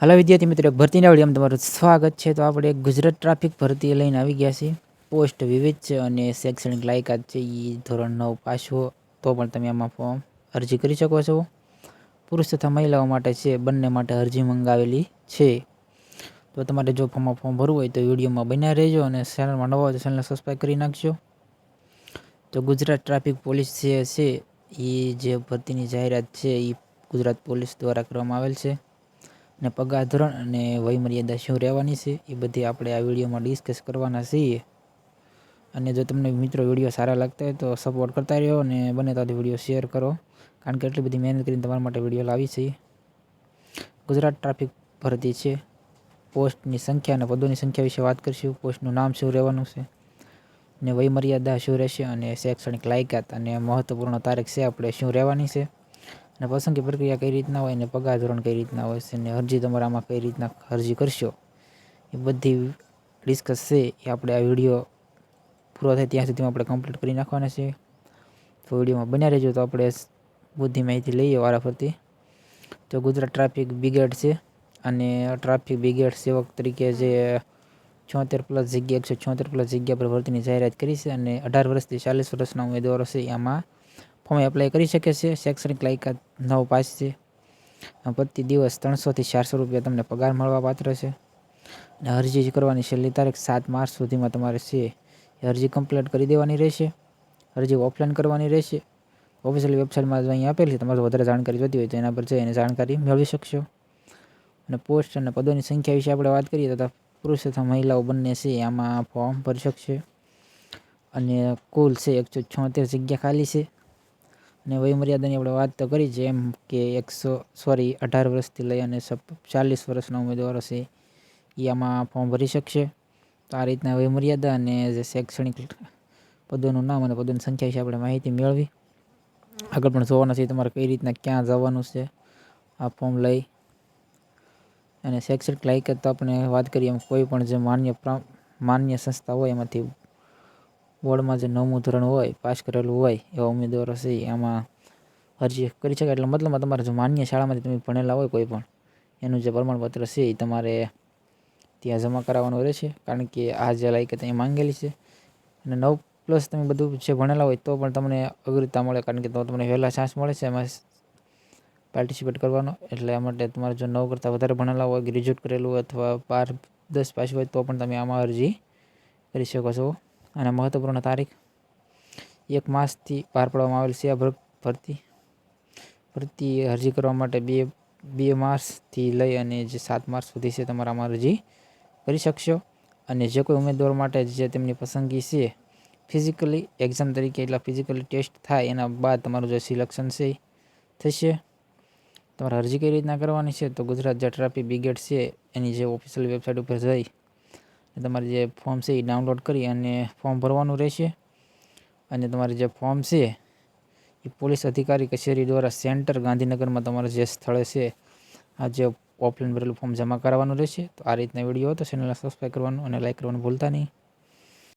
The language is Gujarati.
હાલો વિદ્યાર્થી મિત્રો ભરતીના વિડીયોમાં તમારું સ્વાગત છે. તો આપણે ગુજરાત ટ્રાફિક ભરતી લઈને આવી ગયા છીએ. પોસ્ટ વિવિધ છે અને શૈક્ષણિક લાયકાત છે એ ધોરણ નવ હો, તો પણ તમે આમાં ફોર્મ અરજી કરી શકો છો. પુરુષ તથા મહિલાઓ માટે છે, બંને માટે અરજી મંગાવેલી છે. તો તમારે જો ફોર્મમાં ફોર્મ ભરવું હોય તો વિડીયોમાં બન્યા રહેજો અને ચેનલમાં નવા હોય તો ચેનલને સબસ્ક્રાઈબ કરી નાખજો. તો ગુજરાત ટ્રાફિક પોલીસ જે છે એ જે ભરતીની જાહેરાત છે એ ગુજરાત પોલીસ દ્વારા કરવામાં આવેલ છે. અને પગાર ધોરણ અને વયમર્યાદા શું રહેવાની છે, એ બધી આપણે આ વિડીયોમાં ડિસ્કસ કરવાના છીએ. અને જો તમને મિત્રો વીડિયો સારા લાગતા હોય તો સપોર્ટ કરતા રહ્યો અને બને તો વીડિયો શેર કરો, કારણ કે એટલી બધી મહેનત કરીને તમારા માટે વીડિયો લાવી છે. ગુજરાત ટ્રાફિક ભરતી છે. પોસ્ટની સંખ્યા અને પદોની સંખ્યા વિશે વાત કરીશું. પોસ્ટનું નામ શું રહેવાનું છે, ને વયમર્યાદા શું રહેશે અને શૈક્ષણિક લાયકાત અને મહત્વપૂર્ણ તારીખ છે, આપણે શું રહેવાની છે. અને પસંદગી પ્રક્રિયા કઈ રીતના હોય અને પગાર ધોરણ કઈ રીતના હોય છે અને અરજી તમારામાં કઈ રીતના અરજી કરશો, એ બધી ડિસ્કસ છે, એ આપણે આ વીડિયો પૂરો થાય ત્યાં સુધીમાં આપણે કમ્પ્લીટ કરી નાખવાના છે. તો વિડીયોમાં બન્યા રહેજો તો આપણે બધી માહિતી લઈએ વારાફરતી. તો ગુજરાત ટ્રાફિક બ્રિગેડ છે અને ટ્રાફિક બ્રિગેડ સેવક તરીકે જે છોતેર પ્લસ જગ્યા, એકસો છોતેર પ્લસ જગ્યા પર ભરતીની જાહેરાત કરી છે અને અઢાર વર્ષથી ચાલીસ વર્ષના ઉમેદવારો છે આમાં ફોર્મ એપ્લાય કરી શકે છે શૈક્ષણિક લાયકાત નવ પાસ છે. પ્રતિ દિવસ ત્રણસોથી ચારસો રૂપિયા તમને પગાર મળવા પાત્ર છે. અને અરજી કરવાની છેલ્લી તારીખ સાત માર્ચ સુધીમાં તમારે છે એ અરજી કમ્પ્લીટ કરી દેવાની રહેશે. અરજી ઓફલાઈન કરવાની રહેશે. ઓફિશિયલ વેબસાઇટમાં જો અહીં આપેલી છે. તમારે વધારે જાણકારી જોતી હોય તો એના પર જઈને જાણકારી મેળવી શકશો. અને પોસ્ટ અને પદોની સંખ્યા વિશે આપણે વાત કરીએ તો પુરુષ તથા મહિલાઓ બંને છે આમાં ફોર્મ ભરી શકશે. અને કુલ છે એકસો છોતેર જગ્યા ખાલી છે. અને વયમર્યાદાની આપણે વાત તો કરી છે એમ કે એકસો સોરી અઢાર વર્ષથી લઈ અને ચાલીસ વર્ષના ઉમેદવારો છે એ આમાં ફોર્મ ભરી શકશે. તો આ રીતના વયમર્યાદા અને જે શૈક્ષણિક પદોનું નામ અને પદોની સંખ્યા વિશે આપણે માહિતી મેળવી. આગળ પણ જોવાના છે તમારે કઈ રીતના ક્યાં જવાનું છે આ ફોર્મ લઈ. અને શૈક્ષણિક લાયકાત તો આપણે વાત કરીએ એમ કોઈ પણ જે માન્ય માન્ય સંસ્થા હોય એમાંથી બોર્ડમાં જે નવમું ધોરણ હોય, પાસ કરેલું હોય એવા ઉમેદવારો છે એમાં અરજી કરી શકાય. એટલે મતલબમાં તમારે જો માન્ય શાળામાંથી તમે ભણેલા હોય કોઈ પણ, એનું જે પ્રમાણપત્ર છે એ તમારે ત્યાં જમા કરાવવાનું રહેશે. કારણ કે આ જે લાયકાત અહીં માંગેલી છે. અને નવ પ્લસ તમે બધું જે ભણેલા હોય તો પણ તમને અગ્રતા મળે, કારણ કે તો તમને વહેલા ચાન્સ મળે છે એમાં પાર્ટિસિપેટ કરવાનો. એટલે આ માટે તમારે જો નવ કરતાં વધારે ભણેલા હોય ગ્રેજ્યુએટ કરેલું અથવા બાર દસ પાસ હોય તો પણ તમે આમાં અરજી કરી શકો છો. અને મહત્વપૂર્ણ તારીખ એક માસથી બહાર પાડવામાં આવેલ છે આ ભરતી ભરતી અરજી કરવા માટે બે બે માર્ચથી લઈ અને જે સાત માર્ચ સુધી છે તમારામાં અરજી કરી શકશો. અને જે કોઈ ઉમેદવાર માટે જે તેમની પસંદગી છે, ફિઝિકલી એક્ઝામ તરીકે એટલા ફિઝિકલી ટેસ્ટ થાય એના બાદ તમારું જે સિલેક્શન છે થશે. તમારે અરજી કઈ રીતના કરવાની છે? તો ગુજરાત જે ટ્રાફિક બ્રિગેડ છે, એની જે ઓફિશિયલ વેબસાઇટ ઉપર જઈ તમારે જે ફોર્મ છે એ ડાઉનલોડ કરી અને ફોર્મ ભરવાનું રહેશે. અને તમારે જે ફોર્મ છે એ પોલીસ અધિકારી કચેરી દ્વારા સેન્ટર ગાંધીનગરમાં તમારે જે સ્થળે છે, આ જે ઓફલાઈન ભરેલું ફોર્મ જમા કરાવવાનું રહેશે. તો આ રીતના વીડિયો હતો. ચેનલને સબસ્ક્રાઈબ કરવાનું અને લાઈક કરવાનું ભૂલતા નહીં.